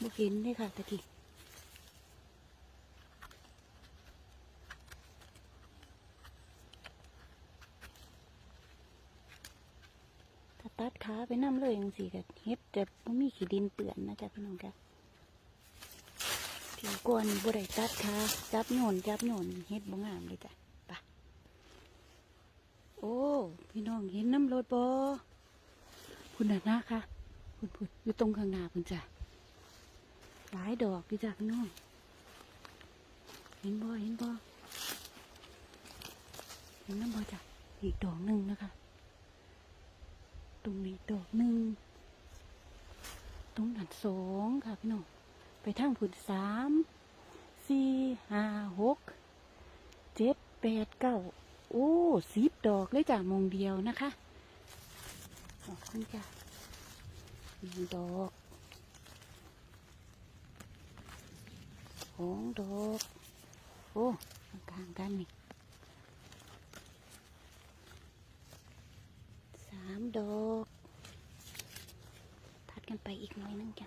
บุกินได้ค่ะตะกี้ตัดขาไปน้ำเลยยังสีกับเฮ็ดแต่ไม่มีขี้ดินเปื่อนนะจ๊ะพี่น้องจ้ะถึงกวนบุได้ตัดขาจับโยนจับโยนเฮ็ดบ่งามเลยจ้ะ พี่น้องเห็นน้ำรถบ่คุณนะนะค่ะคุณพุดอยู่ตรงข้างหน้าคุณจ้ะหลายดอกพี่จ้ะพี่น้องเห็นบ่เห็นบ่เห็นน้ำบ่จ้ะอีกดอกหนึ่งนะคะ ตรงนี้ดอกหนึ่งตรงนั้นสองค่ะพี่น้องไปทางผุนสามสี่ห้าหกเจ็ดแปดเก้า โอ้สิบดอกเลยจ้ะมองเดียวนะคะขอบคุณจ้ะหนึ่งดอกสองดอกโอ้กลางกันนี่สามดอก ทัดกันไปอีกหน่อยนึงจ้ะ